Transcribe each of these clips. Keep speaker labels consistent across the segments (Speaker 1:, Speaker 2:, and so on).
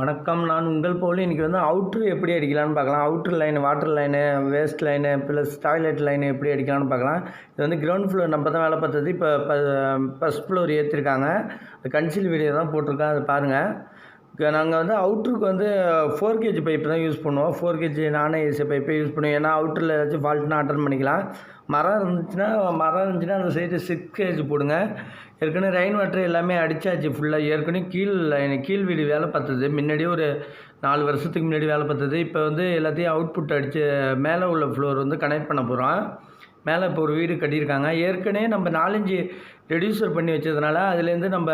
Speaker 1: வணக்கம். நான் உங்கள் போல் இன்றைக்கி வந்து அவுட்ரு எப்படி அடிக்கலாம்னு பார்க்கலாம். Outer line water line waste line plus toilet line எப்படி அடிக்கலாம்னு பார்க்கலாம். இது வந்து கிரவுண்ட் ஃப்ளோர் நம்ம தான் வேலை பார்த்தது. இப்போ ஃபஸ்ட் ஃப்ளோர் ஏற்றிருக்காங்க கன்சில் வீடியோ தான் போட்டிருக்கேன். அதை பாருங்கள் நாங்கள் வந்து அவுட்ருக்கு வந்து ஃபோர் கேஜி பைப்பு தான் யூஸ் பண்ணுவோம். ஃபோர் கேஜி நானே ஏசி பைப்பே யூஸ் பண்ணுவோம். ஏன்னா அவுட்டரில் ஏதாச்சும் ஃபால்ட்னா அட்டன் பண்ணிக்கலாம். மரம் இருந்துச்சுன்னா மரம் இருந்துச்சுன்னா அந்த சைடு சிக்ஸ் கேஜி போடுங்க. ஏற்கனவே ரெயின் வாட்டர் எல்லாமே அடித்தாச்சு ஃபுல்லாக ஏற்கனவே கீழ் கீழ் வீடு வேலை பார்த்தது. முன்னாடியே ஒரு நாலு வருஷத்துக்கு முன்னாடி வேலை பார்த்தது. இப்போ வந்து எல்லாத்தையும் அவுட்புட் அடித்து மேலே உள்ள ஃப்ளோர் வந்து கனெக்ட் பண்ண போகிறோம் மேலே இப்போ ஒரு வீடு கட்டியிருக்காங்க. ஏற்கனவே நம்ம நாலஞ்சு ரெடியூசர் பண்ணி வச்சதுனால அதுலேருந்து நம்ம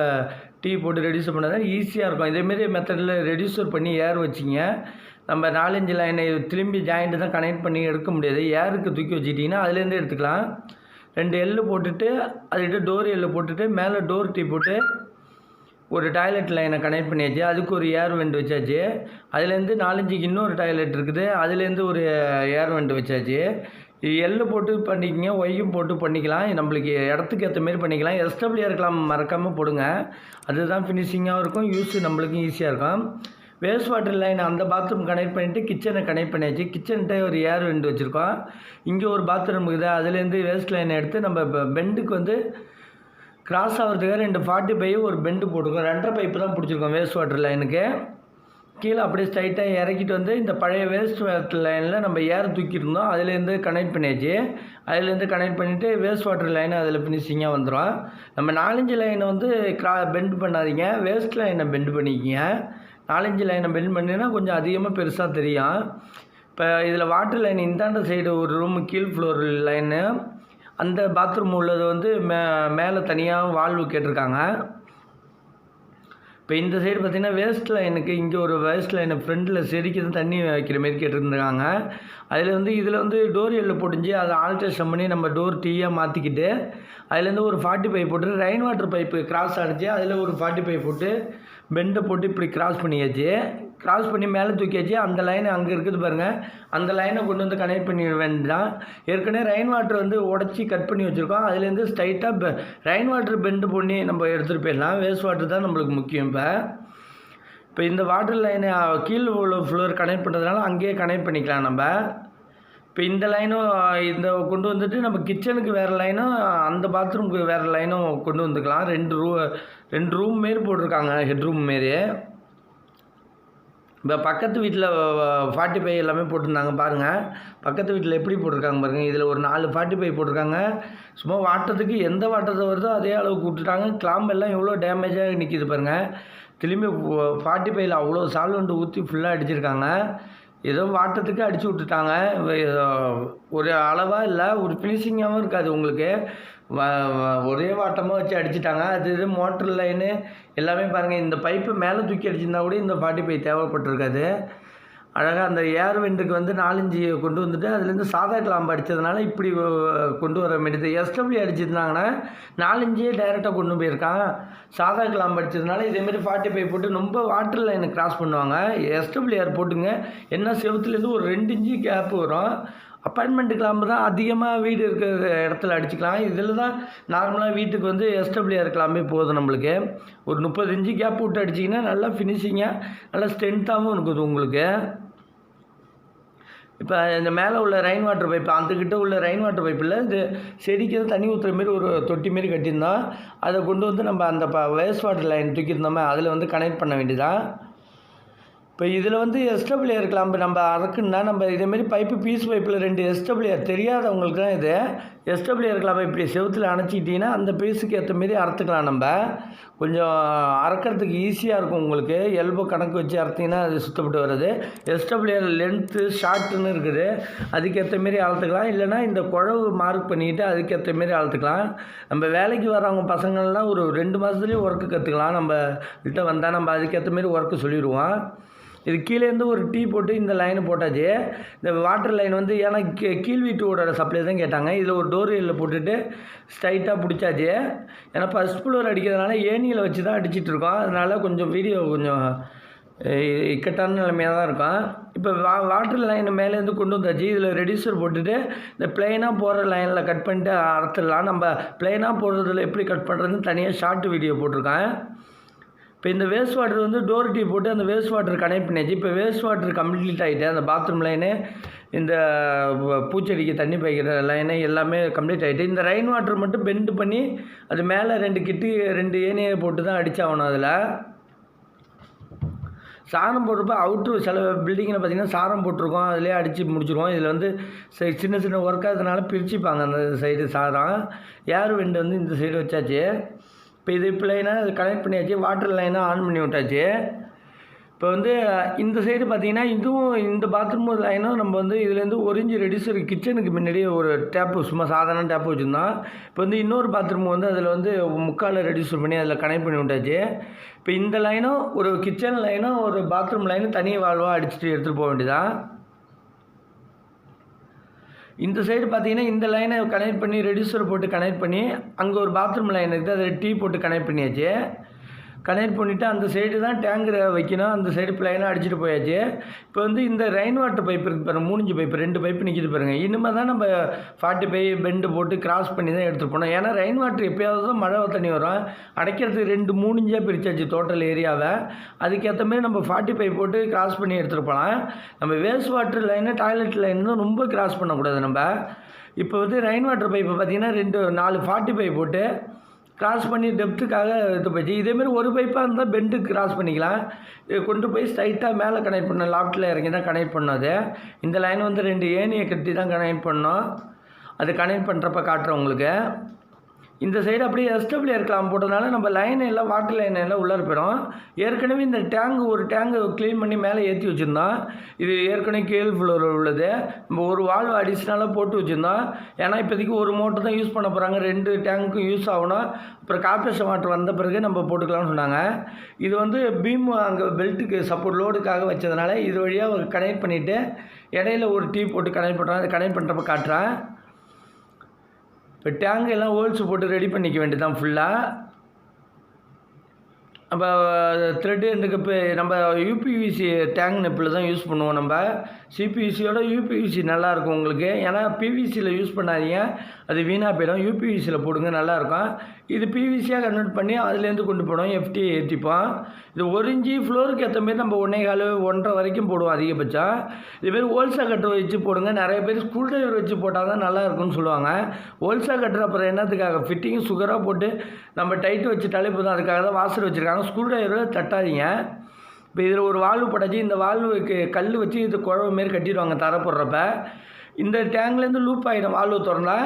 Speaker 1: டீ போட்டு ரெடியூசர் பண்ணால் ஈஸியாக இருக்கும். இதேமாரி மெத்தடில் ரெடியூசர் பண்ணி ஏர் வச்சிங்க. நம்ம நாலஞ்சு லைனை திரும்பி ஜாயிண்ட்டு தான் கனெக்ட் பண்ணி எடுக்க முடியாது. ஏருக்கு தூக்கி வச்சுட்டிங்கன்னா அதுலேருந்து எடுத்துக்கலாம். ரெண்டு எள்ளு போட்டுட்டு அதுக்கிட்ட டோர் எள்ளு போட்டுட்டு மேலே டோர் டீ போட்டு ஒரு டாய்லெட் லைனை கனெக்ட் பண்ணியாச்சு. அதுக்கு ஒரு ஏர் வெண்ட் வச்சாச்சு. அதுலேருந்து நாலஞ்சுக்கு இன்னொரு டாய்லெட் இருக்குது. அதுலேருந்து ஒரு ஏர் வெண்ட் வச்சாச்சு. எள்ளு போட்டு பண்ணிக்கங்க ஒய்யும் போட்டு பண்ணிக்கலாம். நம்மளுக்கு இடத்துக்கு ஏற்ற மாரி பண்ணிக்கலாம். எஸ்டபிள்யூ இருக்கலாம் மறக்காமல் போடுங்க. அதுதான் ஃபினிஷிங்காகவும் இருக்கும். யூஸ் நம்மளுக்கும் ஈஸியாக இருக்கும். வேஸ்ட் வாட்டர் லைன் அந்த பாத்ரூம் கனெக்ட் பண்ணிவிட்டு கிச்சனை கனெக்ட் பண்ணியாச்சு. கிச்சன்கிட்ட ஒரு ஏர் வெண்ட் வச்சுருக்கோம். இங்கே ஒரு பாத்ரூம் இருக்குது. அதுலேருந்து வேஸ்ட் லைனை எடுத்து நம்ம இப்போ பெண்டுக்கு வந்து கிராஸ் ஆகிறதுக்காக ரெண்டு ஃபார்ட்டி பை ஒரு பெண்டு போட்டிருக்கோம். ரெண்டரை பைப்பு தான் பிடிச்சிருக்கோம் வேஸ்ட் வாட்டர் லைனுக்கு கீழே அப்படியே ஸ்ட்ரைட்டாக இறக்கிட்டு வந்து இந்த பழைய வேஸ்ட் வாட்டர் லைனில் நம்ம ஏர் தூக்கியிருந்தோம் அதுலேருந்து கனெக்ட் பண்ணியாச்சு. அதுலேருந்து கனெக்ட் பண்ணிவிட்டு வேஸ்ட் வாட்டர் லைன் அதில் ஃபினிஷிங்காக வந்துடும் நம்ம நாலஞ்சு லைனை வந்து க்ரா பெண்ட் பண்ணாதீங்க. வேஸ்ட் லைனை பெண்ட் பண்ணிக்கிங்க. நாலஞ்சு லைனை பெண்ட் பண்ணினா கொஞ்சம் அதிகமாக பெருசாக தெரியும். இப்போ இதில் வாட்டர் லைன் இந்தாண்ட சைடு ஒரு ரூம் கீழ் ஃப்ளோர் லைனு அந்த பாத்ரூம் உள்ளது வந்து மே மேலே தனியாக வால்வு கேட்டிருக்காங்க. இப்போ இந்த சைடு பார்த்திங்கன்னா வேஸ்ட் லைனுக்கு இங்கே ஒரு வேஸ்ட் லைனை ஃப்ரெண்டில் செடிக்கு தான் தண்ணி வைக்கிற மாரி கேட்டிருந்தாங்க அதில் வந்து இதில் வந்து டோர் எல்லை பொடிஞ்சு அதை ஆல்ட்ரேஷன் பண்ணி நம்ம டோர் டீயாக மாற்றிக்கிட்டு அதுலேருந்து ஒரு ஃபார்ட்டி பைப் போட்டு ரெயின் வாட்டர் பைப்பு கிராஸ் அடிச்சு அதில் ஒரு ஃபார்ட்டி பைப் போட்டு பெண்டை போட்டு இப்படி கிராஸ் பண்ணியாச்சு. கிராஸ் பண்ணி மேலே தூக்கியாச்சு அந்த லைன் அங்கே இருக்குது பாருங்கள் அந்த லைனை கொண்டு வந்து கனெக்ட் பண்ணி வேண்டாம் ஏற்கனவே ரெயின் வாட்டர் வந்து உடச்சி கட் பண்ணி வச்சுருக்கோம். அதுலேருந்து ஸ்ட்ரைட்டாக ரெயின் வாட்டர் பெண்டு பண்ணி நம்ம எடுத்துகிட்டு போயிடலாம். வேஸ்ட் வாட்டர் தான் நம்மளுக்கு முக்கியம் இப்போ. இப்போ இந்த வாட்டர் லைனை கீழ் உள்ள ஃப்ளோர் கனெக்ட் பண்ணுறதுனால அங்கேயே கனெக்ட் பண்ணிக்கலாம் நம்ம. இப்போ இந்த லைனும் இந்த கொண்டு வந்துட்டு நம்ம கிச்சனுக்கு வேறு லைனும் அந்த பாத்ரூமுக்கு வேறு லைனும் கொண்டு வந்துக்கலாம். ரெண்டு ரூ ரெண்டு ரூம் மாரி போட்டிருக்காங்க ஹெட் ரூம் மாரி இப்போ பக்கத்து வீட்டில் ஃபார்ட்டி ஃபைவ் எல்லாமே போட்டிருந்தாங்க பாருங்கள் பக்கத்து வீட்டில் எப்படி போட்டிருக்காங்க பாருங்கள் இதில் ஒரு நாலு ஃபார்ட்டி ஃபைவ் போட்டிருக்காங்க. சும்மா வாட்டத்துக்கு எந்த வாட்டத்தை வருதோ அதே அளவுக்கு விட்டுட்டாங்க. கிளாம்பு எல்லாம் எவ்வளோ டேமேஜாக நிற்கிது பாருங்கள் திரும்பி ஃபார்ட்டி ஃபைவ்ல அவ்வளோ சால்வெண்ட் ஊற்றி ஃபுல்லாக அடிச்சிருக்காங்க. ஏதோ வாட்டத்துக்கு அடித்து விட்டுட்டாங்க. ஒரு அளவாக இல்லை ஒரு ஃபினிஷிங்காகவும் இருக்காது உங்களுக்கு. ஒரே வாட்டமாக வச்சு அடிச்சிட்டாங்க. அது இது மோட்ரு லைனு எல்லாமே பாருங்கள் இந்த பைப்பு மேலே தூக்கி அடிச்சிருந்தா கூட இந்த ஃபார்ட்டி ஃபைவ் தேவைப்பட்டிருக்காது. அழகாக அந்த ஏர் வெண்டுக்கு வந்து நாலஞ்சு கொண்டு வந்துட்டு அதுலேருந்து சாதா கிளாம்பு அடித்ததுனால இப்படி கொண்டு வர வேண்டியது. எஸ்டபிள்யூ அடிச்சிருந்தாங்கன்னா நாலஞ்சே டைரெக்டாக கொண்டு போயிருக்கான். சாதா கிளாம்பு அடித்ததுனால இதேமாரி ஃபார்ட்டி ஃபைவ் போட்டு ரொம்ப வாட்டர் லைனை கிராஸ் பண்ணுவாங்க. எஸ்டபிள்யூஆர் போட்டுங்க. என்ன செவத்துலேருந்து ஒரு ரெண்டு இன்ச்சு கேப் வரும். அப்பார்ட்மெண்ட்டு கிளாம்பு தான் அதிகமாக வீடு இருக்கிற இடத்துல அடிச்சுக்கலாம். இதில் தான் நார்மலாக வீட்டுக்கு வந்து எஸ்டபிள்யூஆர் கிளாம்பே போதும் நம்மளுக்கு. ஒரு முப்பது இன்ச்சு கேப் விட்டு அடிச்சிங்கன்னா நல்லா ஃபினிஷிங்காக நல்லா ஸ்ட்ரென்த்தாகவும் இருக்குது உங்களுக்கு. இப்போ இந்த மேலே உள்ள ரெயின் வாட்டர் பைப் அந்தக்கிட்ட உள்ள ரெயின் வாட்டர் பைப்பில் இது செடிக்கு தான் தண்ணி ஊற்றுற மாரி ஒரு தொட்டி மாரி கட்டியிருந்தோம். அதை கொண்டு வந்து நம்ம அந்த ப வேஸ்ட் வாட்டர் லைன் தூக்கியிருந்தோமே அதில் வந்து கனெக்ட் பண்ண வேண்டியதான் இப்போ இதில் வந்து எஸ்டபிள்யூஆர் கிளாம்பு நம்ம அறக்குன்னா நம்ம இதேமாரி பைப்பு பீஸ் பைப்பில் ரெண்டு எஸ்டபிள்யூ தெரியாதவங்களுக்கு தான் இது. எஸ்டபிள்யூ இருக்கலாம். இப்படி செவத்தில் அணைச்சிக்கிட்டிங்கன்னா அந்த பீஸுக்கு ஏற்ற மாரி அறுத்துக்கலாம் நம்ம. கொஞ்சம் அறக்கிறதுக்கு ஈஸியாக இருக்கும் உங்களுக்கு. எல்போ கணக்கு வச்சு அறுத்திங்கன்னா அது சுத்தப்பட்டு வருது. எஸ்டபிள்யூ லென்த்து ஷார்ட்டுன்னு இருக்குது. அதுக்கேற்ற மாரி அளத்துக்கலாம் இல்லைனா இந்த குழவு மார்க் பண்ணிக்கிட்டு அதுக்கேற்ற மாரி அளத்துக்கலாம் நம்ம வேலைக்கு வரவங்க பசங்கள்லாம் ஒரு ரெண்டு மாதத்துலேயும் ஒர்க்கு கற்றுக்கலாம் நம்ம கிட்ட வந்தால் நம்ம அதுக்கேற்ற மாரி ஒர்க்கு சொல்லிடுவோம். இது கீழேருந்து ஒரு டீ போட்டு இந்த லைனு போட்டாச்சு. இந்த வாட்டர் லைன் வந்து ஏன்னா கீ கீழ் வீட்டோட சப்ளை தான் கேட்டாங்க. இதில் ஒரு டோர் வெளியில் போட்டுட்டு ஸ்ட்ரைட்டாக பிடிச்சாச்சு. ஏன்னா ஃபஸ்ட் ஃப்ளோர் அடிக்கிறதுனால ஏணியில் வச்சு தான் அடிச்சிட்டு இருக்கோம். அதனால் கொஞ்சம் வீடியோ கொஞ்சம் இக்கட்டான நிலைமையாக தான் இருக்கும். இப்போ வா வாட்டர் லைன் மேலேருந்து கொண்டு வந்தாச்சு. இதில் ரெடியூசர் போட்டுட்டு இந்த பிளெயினாக போகிற லைனில் கட் பண்ணிட்டு அறுத்துடலாம். நம்ம பிளெயினாக போடுறதுல எப்படி கட் பண்ணுறதுன்னு தனியாக ஷார்ட் வீடியோ போட்டிருக்கேன். இப்போ இந்த வேஸ்ட் வாட்டர் வந்து டோர் டீ போட்டு அந்த வேஸ்ட் வாட்டர் கனெக்ட் பண்ணியாச்சு. இப்போ வேஸ்ட் வாட்டர் கம்ப்ளீட் ஆகிட்டு அந்த பாத்ரூம் லைனு இந்த பூச்செடிக்கு தண்ணி பாய்க்கிற லைனு எல்லாமே கம்ப்ளீட் ஆகிட்டு இந்த ரெயின் வாட்டர் மட்டும் பெண்டு பண்ணி அது மேலே ரெண்டு கிட்டு ரெண்டு ஏனியை போட்டு தான் அடித்தாகணும் அதில். சாரம் போடுறப்ப அவுட்ரு சில பில்டிங்கில் பார்த்தீங்கன்னா சாரம் போட்டிருக்கோம் அதிலே அடித்து முடிச்சிருவோம். இதில் வந்து சின்ன சின்ன ஒர்க்காக ஆகிறதுனால பிரிச்சுப்பாங்க அந்த சைடு சாரம் ஏர் விண்டு வந்து இந்த சைடு வச்சாச்சு. இப்போ இது பிள்ளைனா இது கனெக்ட் பண்ணியாச்சு வாட்டர் லைனாக ஆன் பண்ணி விட்டாச்சு. இப்போ வந்து இந்த சைடு பார்த்தீங்கன்னா இதுவும் இந்த பாத்ரூம் லைனும் நம்ம வந்து இதுலேருந்து ஒரு இன்ச்சு ரெடியூசர் கிச்சனுக்கு முன்னாடி ஒரு டேப்பு சும்மா சாதாரண டேப்பு வச்சுருந்தோம். இப்போ வந்து இன்னொரு பாத்ரூம் வந்து அதில் வந்து முக்கால் ரெடியூசர் பண்ணி அதில் கனெக்ட் பண்ணி விட்டாச்சு. இப்போ இந்த லைனும் ஒரு கிச்சன் லைனும் ஒரு பாத்ரூம் லைனும் தனி வாழ்வாக அடிச்சுட்டு எடுத்துகிட்டு போக வேண்டியதான் இந்த சைடு பார்த்தீங்கன்னா இந்த லைனை கனெக்ட் பண்ணி ரெடியூசர் போட்டு கனெக்ட் பண்ணி அங்கே ஒரு பாத்ரூம் லைன் இருக்குது. அதில் டீ போட்டு கனெக்ட் பண்ணியாச்சு. கனெக்ட் பண்ணிவிட்டு அந்த சைடு தான் டேங்கரை வைக்கணும். அந்த சைடு ப்ளைனாக அடிச்சுட்டு போயாச்சு. இப்போ வந்து இந்த ரெயின் வாட்டர் பைப் இருக்குது பாருங்கள் மூணுஞ்சு பைப் ரெண்டு பைப் நிற்கிது பாருங்கள் இனிமேல் தான் நம்ம ஃபார்ட்டி ஃபைவ் பெண்டு போட்டு கிராஸ் பண்ணி தான் எடுத்துகிட்டு போனோம் ஏன்னா ரெயின் வாட்டர் எப்பயாவது தான் மழை தண்ணி வரும். அடைக்கிறதுக்கு ரெண்டு மூணுஞ்சாக பிரிச்சாச்சு டோட்டல் ஏரியாவை அதுக்கேற்ற மாதிரி நம்ம ஃபார்ட்டி ஃபைவ் போட்டு கிராஸ் பண்ணி எடுத்துகிட்டு போகலாம். நம்ம waste water line toilet line தான் ரொம்ப கிராஸ் பண்ணக்கூடாது நம்ம. இப்போ வந்து ரெயின் வாட்டர் பைப்பை பார்த்தீங்கன்னா ரெண்டு நாலு ஃபார்ட்டி ஃபைவ் போட்டு கிராஸ் பண்ணி டெப்த்துக்காக இது போச்சு இதேமாரி ஒரு பைப்பாக இருந்தால் பெண்டு கிராஸ் பண்ணிக்கலாம். கொண்டு போய் ஸ்ட்ரைட்டாக மேலே கனெக்ட் பண்ணோம் லாஃப்ட்டில் இறங்கி தான் கனெக்ட் பண்ணோம் அது. இந்த லைன் வந்து ரெண்டு ஏணியை கட்டி தான் கனெக்ட் பண்ணோம் அது கனெக்ட் பண்ணுறப்ப காட்டுறேன் உங்களுக்கு. இந்த சைடு அப்படியே எஸ்டபிள் இருக்கலாம் போட்டதுனால நம்ம லைன் எல்லாம் வாட்டர் லைன் எல்லாம் உள்ளே போயிடும். ஏற்கனவே இந்த டேங்க் ஒரு டேங்கு க்ளீன் பண்ணி மேலே ஏற்றி வச்சுருந்தோம் இது ஏற்கனவே கீழ் ஃப்ளோரில் உள்ளது. நம்ம ஒரு வால்வ் அடிஷ்னலாக போட்டு வச்சுருந்தோம் ஏன்னா இப்போதைக்கு ஒரு மோட்டர் தான் யூஸ் பண்ண போகிறாங்க ரெண்டு டேங்க்கும் யூஸ் ஆகணும். அப்புறம் கார்பரேஷன் வாட்டர் வந்த பிறகு நம்ம போட்டுக்கலாம்னு சொன்னாங்க. இது வந்து பீம் அங்கே பெல்ட்டுக்கு சப்போர்ட் லோடுக்காக வச்சதுனால இது வழியாக கனெக்ட் பண்ணிவிட்டு இடையில ஒரு டீ போட்டு கனெக்ட் பண்ணுறேன் அதை கனெக்ட் பண்ணுறப்ப காட்டுறேன். இப்போ டேங்க் எல்லாம் ஹோல்ஸ் போட்டு ரெடி பண்ணிக்க வேண்டியதுதான் ஃபுல்லாக நம்ம த்ரெட்டு இப்போ நம்ம யூபிவிசி டேங்க் நெப்பில் தான் யூஸ் பண்ணுவோம் நம்ம. சிபிவிசியோட யூபிவிசி நல்லாயிருக்கும் உங்களுக்கு. ஏன்னா பிவிசியில் யூஸ் பண்ணாதீங்க. அது வீணாக போயிடும். யூபிவிசியில் போடுங்க நல்லாயிருக்கும் இது பிவிசியாக கன்வெர்ட் பண்ணி அதுலேருந்து கொண்டு போனோம் எஃப்டி ஏற்றிப்போம் இது ஒரு ஃப்ளோருக்கு ஏற்ற மாரி நம்ம ஒன்றே கால் ஒன்றரை வரைக்கும் போடுவோம் அதிகபட்சம். இதுமாரி ஹோல்சா கட்டர் வச்சு போடுங்க. நிறைய பேர் ஸ்க்ரூ டிரைவர் வச்சு போட்டால் தான் நல்லா இருக்கும்னு சொல்லுவாங்க. ஹோல்சா கட்டர் அப்புறம் என்னத்துக்காக? ஃபிட்டிங் சுகராக போட்டு நம்ம டைட்டு வச்சுட்டாலே போதும் அதுக்காக தான் வாசர் வச்சுருக்காங்க. ஸ்க்ரூ டிரைவர் தட்டாதீங்க. இப்போ இதில் ஒரு வால்வு போட்டாச்சு இந்த வால்வுக்கு கல் வச்சு இது குழவு மாரி கட்டிடுவாங்க தர போடுறப்ப. இந்த டேங்க்லேருந்து லூப் ஆகிடும் வால்வு திறந்தா.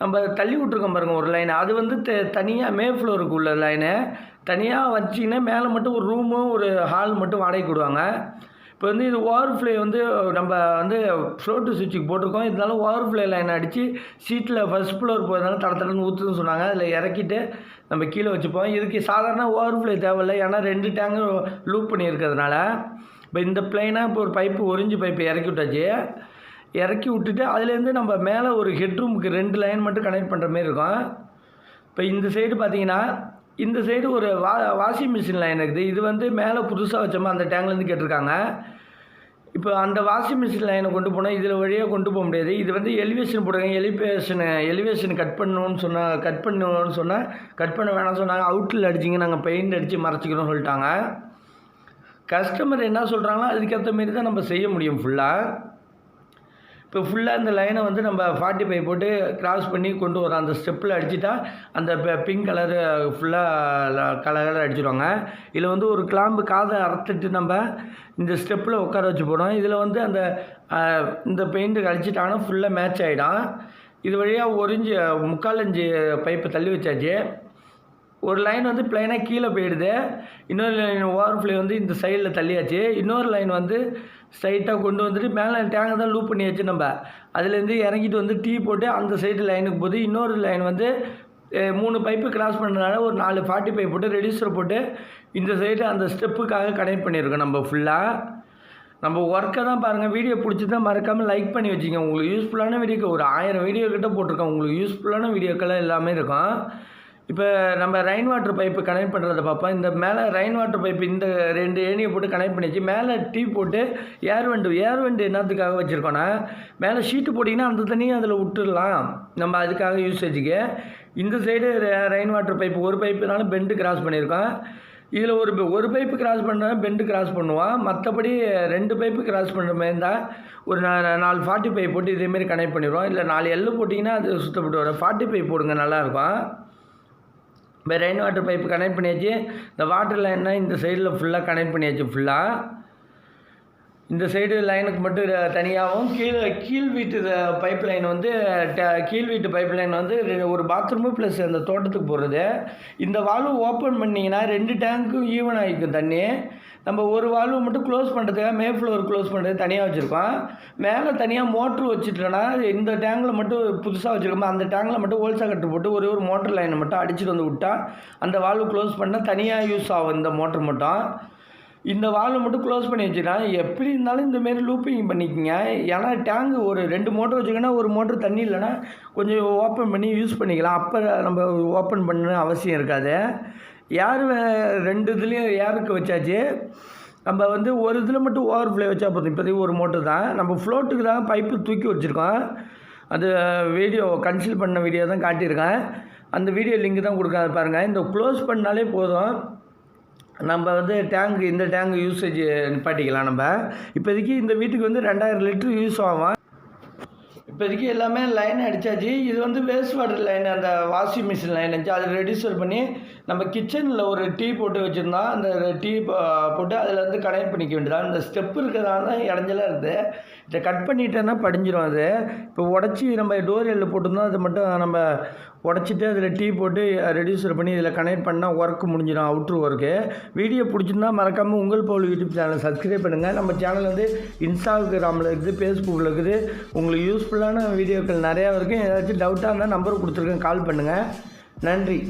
Speaker 1: நம்ம தள்ளி விட்ருக்கோம் பாருங்கள் ஒரு லைன் அது வந்து த தனியாக மே ஃப்ளோருக்கு உள்ள லைனு தனியாக வச்சிங்கன்னா மேலே மட்டும் ஒரு ரூமும் ஒரு ஹால் மட்டும் வாடகைக்கு விடுவாங்க. இப்போ வந்து இது ஓவர் ஃப்ளே வந்து நம்ம வந்து ஃப்ளோட்டு சுவிட்சுக்கு போட்டிருக்கோம். இதனால ஓவர் ஃப்ளே லைன் அடித்து சீட்டில் ஃபஸ்ட் ஃப்ளோர் போகிறதுனால தட தடன்னு ஊற்றுன்னு சொன்னாங்க. அதில் இறக்கிட்டு நம்ம கீழே வச்சுப்போம். இதுக்கு சாதாரண ஓவர் ஃப்ளே தேவையில்லை. ஏன்னா ரெண்டு டேங்கு லூப் பண்ணியிருக்கிறதுனால. இப்போ இந்த பிளைனாக இப்போ ஒரு பைப்பு ஒரிஞ்சு பைப்பு இறக்கி விட்டாச்சு. இறக்கி விட்டுட்டு அதுலேருந்து நம்ம மேலே ஒரு ஹெட்ரூமுக்கு ரெண்டு லைன் மட்டும் கனெக்ட் பண்ணுற மாதிரி இருக்கும். இப்போ இந்த சைடு பார்த்தீங்கன்னா இந்த சைடு ஒரு வா வாஷிங் மிஷின் லைன் இருக்குது? இது வந்து மேலே புதுசாக வச்சோமா அந்த டேங்க்லேருந்து கேட்டிருக்காங்க. இப்போ அந்த வாஷிங் மிஷின் லைனை கொண்டு போனால் இதில் வழியாக கொண்டு போக முடியாது. இது வந்து எலிவேஷன் போடுறாங்க எலிவேஷனு எலிவேஷன் கட் பண்ணணும்னு சொன்னால் கட் பண்ணணும்னு சொன்னால் கட் பண்ண வேணாம் சொன்னாங்க. அவுட்டில் அடிச்சிங்க நாங்கள் பெயிண்ட் அடித்து மறைச்சிக்கிறோம் சொல்லிட்டாங்க. கஸ்டமர் என்ன சொல்கிறாங்களோ அதுக்கேற்ற மாரி தான் நம்ம செய்ய முடியும் ஃபுல்லாக இப்போ ஃபுல்லாக இந்த லைனை வந்து நம்ம ஃபார்ட்டி ஃபைவ் போட்டு கிராஸ் பண்ணி கொண்டு வரோம் அந்த ஸ்டெப்பில் அடிச்சுட்டா அந்த பிங்க் கலரு ஃபுல்லாக கலர் கலர் அடிச்சிடுவாங்க இதில் வந்து ஒரு கிளாம்பு காதை அறுத்துட்டு நம்ம இந்த ஸ்டெப்பில் உட்கார வச்சு போனோம் இதில் வந்து அந்த இந்த பெயிண்ட்டு அடிச்சிட்டாங்கன்னா ஃபுல்லாக மேட்ச் ஆகிடும் இது வழியாக ஒரிஞ்சு முக்காலஞ்சு முக்கால் பைப்பை தள்ளி வச்சாச்சு. ஒரு லைன் வந்து பிளைனாக கீழே போயிடுது. இன்னொரு லைன் ஓவர் ஃப்ளே வந்து இந்த சைடில் தள்ளியாச்சு. இன்னொரு லைன் வந்து ஸ்ட்ரைட்டாக கொண்டு வந்துட்டு மேலே டேங்கை தான் லூப் பண்ணியாச்சு நம்ம. அதுலேருந்து இறங்கிட்டு வந்து டீ போட்டு அந்த சைடு லைனுக்கு போது இன்னொரு லைன் வந்து மூணு பைப்பு கிராஸ் பண்ணுறதுனால ஒரு நாலு ஃபார்ட்டி பைப் போட்டு ரெடியூசர் போட்டு இந்த சைடு அந்த ஸ்டெப்புக்காக கனெக்ட் பண்ணியிருக்கோம் நம்ம ஃபுல்லாக நம்ம ஒர்க்கை தான் பாருங்கள் வீடியோ பிடிச்சிருந்தா மறக்காமல் லைக் பண்ணி வச்சுங்க உங்களுக்கு யூஸ்ஃபுல்லான வீடியோக்கு ஒரு ஆயிரம் வீடியோ கிட்ட போட்டிருக்கோம். உங்களுக்கு யூஸ்ஃபுல்லான வீடியோக்கெல்லாம் எல்லாமே இருக்கும். இப்போ நம்ம ரெயின் வாட்டர் பைப்பு கனெக்ட் பண்ணுறத பார்ப்போம். இந்த மேலே ரெயின் வாட்டர் பைப்பு இந்த ரெண்டு ஏணியை போட்டு கனெக்ட் பண்ணிச்சு. மேலே டீ போட்டு ஏர் வண்டு ஏர் வண்டு என்னத்துக்காக வச்சுருக்கோன்னா மேலே ஷீட்டு போட்டிங்கன்னா அந்த தண்ணியும் அதில் விட்டுடலாம். நம்ம அதுக்காக யூசேஜுக்கு இந்த சைடு ரெயின் வாட்டர் பைப்பு ஒரு பைப்புனாலும் பெண்டு கிராஸ் பண்ணியிருக்கோம். இதில் ஒரு பை- ஒரு பைப்பு கிராஸ் பண்ணுறேன் பெண்டு கிராஸ் பண்ணுவான். மற்றபடி ரெண்டு பைப்பு கிராஸ் பண்ணுற மாதிரி இருந்தால் ஒரு நா- நாலு ஃபார்ட்டி பைப் போட்டு இதேமாரி கனெக்ட் பண்ணிடுவோம். இல்லை நாலு எல்லு போட்டிங்கன்னா அது சுத்தப்பட்டு வரும். ஃபார்ட்டி பைப் போடுங்க நல்லாயிருக்கும் இப்போ ரெயின் வாட்டர் பைப்பு கனெக்ட் பண்ணியாச்சு. இந்த வாட்டர் லைன்னா இந்த சைடில் ஃபுல்லாக கனெக்ட் பண்ணியாச்சு ஃபுல்லாக இந்த சைடு லைனுக்கு மட்டும் தனியாகவும் கீழே கீழ் வீட்டு பைப் லைன் வந்து ட- கீழ் வீட்டு பைப் லைன் வந்து ஒரு பாத்ரூமு ப்ளஸ் அந்த தோட்டத்துக்கு போகிறது இந்த வால்வு ஓப்பன் பண்ணிங்கன்னா ரெண்டு டேங்க்கும் ஈவன் ஆகிக்கும் தண்ணி. நம்ம ஒரு வால்வு மட்டும் க்ளோஸ் பண்ணுறதுக்காக மே ஃப்ளோர் க்ளோஸ் பண்ணுறது தனியாக வச்சுருக்கோம். மேலே தனியாக மோட்ரு வச்சுட்டோன்னா இந்த டேங்கில் மட்டும் புதுசாக வச்சுருக்கோம் அந்த டேங்கில் மட்டும் ஹோல்சா கட்டு போட்டு ஒரே ஒரு மோட்டர் லைனை மட்டும் அடிச்சுட்டு வந்து விட்டா அந்த வால்வு க்ளோஸ் பண்ணால் தனியாக யூஸ் ஆகும் இந்த மோட்ரு மட்டும். இந்த வால்வை மட்டும் க்ளோஸ் பண்ணி வச்சுட்டா எப்படி இருந்தாலும் இந்த மாரி லூப்பிங் பண்ணிக்கோங்க. ஏன்னா டேங்கு ஒரு ரெண்டு மோட்டர் வச்சுக்கோன்னா ஒரு மோட்டர் தண்ணி இல்லைன்னா கொஞ்சம் ஓப்பன் பண்ணி யூஸ் பண்ணிக்கலாம். அப்போ நம்ம ஓப்பன் பண்ண அவசியம் இருக்காது. யார் ரெண்டு இதுலேயும் ஏருக்கு வச்சாச்சு. நம்ம வந்து ஒரு இதில் மட்டும் ஓவர் ஃப்ளோ வச்சா போதும். இப்போதைக்கு ஒரு மோட்டர் தான். நம்ம ஃப்ளோட்டுக்கு தான் பைப்பு தூக்கி வச்சுருக்கோம். அது வீடியோ கன்சில் பண்ண வீடியோ தான் காட்டியிருக்கேன். அந்த வீடியோ லிங்க் தான் கொடுக்காது பாருங்கள் இந்த க்ளோஸ் பண்ணாலே போதும். நம்ம வந்து டேங்க் இந்த டேங்க் யூசேஜ் நிப்பாட்டிக்கலாம் நம்ம. இப்போதைக்கு இந்த வீட்டுக்கு வந்து ரெண்டாயிரம் லிட்ரு யூஸ் ஆகும். இப்போதைக்கு எல்லாமே லைன் அடித்தாச்சு இது வந்து வேஸ்ட் வாட்டர் லைன் அந்த வாஷிங் மிஷின் லைன் இருந்துச்சு அதை ரெடியூசர் பண்ணி நம்ம கிச்சனில் ஒரு டீ போட்டு வச்சுருந்தோம் அந்த டீ போட்டு அதில் வந்து கனெக்ட் பண்ணிக்க வேண்டியதான் இந்த ஸ்டெப் இருக்கிறதால தான் இடைஞ்சலாக இருக்குது இதை கட் பண்ணிட்டேன்னா படிஞ்சிடும் அது. இப்போ உடச்சி நம்ம டோர் எல்ல போட்டிருந்தோம் அதை மட்டும் நம்ம உடச்சிட்டு அதில் டீ போட்டு ரெடியூசர் பண்ணி இதில் கனெக்ட் பண்ணால் ஒர்க் முடிஞ்சிடும் அவுட்ரு ஒர்க்கு வீடியோ பிடிச்சிருந்தா மறக்காமல் உங்கள் போல் யூடியூப் சேனலை சப்ஸ்கிரைப் பண்ணுங்கள் நம்ம சேனல் வந்து இன்ஸ்டாகிராமில் இருக்குது ஃபேஸ்புக்கில் இருக்குது. உங்களுக்கு யூஸ்ஃபுல்லான வீடியோக்கள் நிறையா இருக்குது ஏதாச்சும் டவுட்டாக இருந்தால் நம்பர் கொடுத்துருக்கேன் கால் பண்ணுங்கள் நன்றி.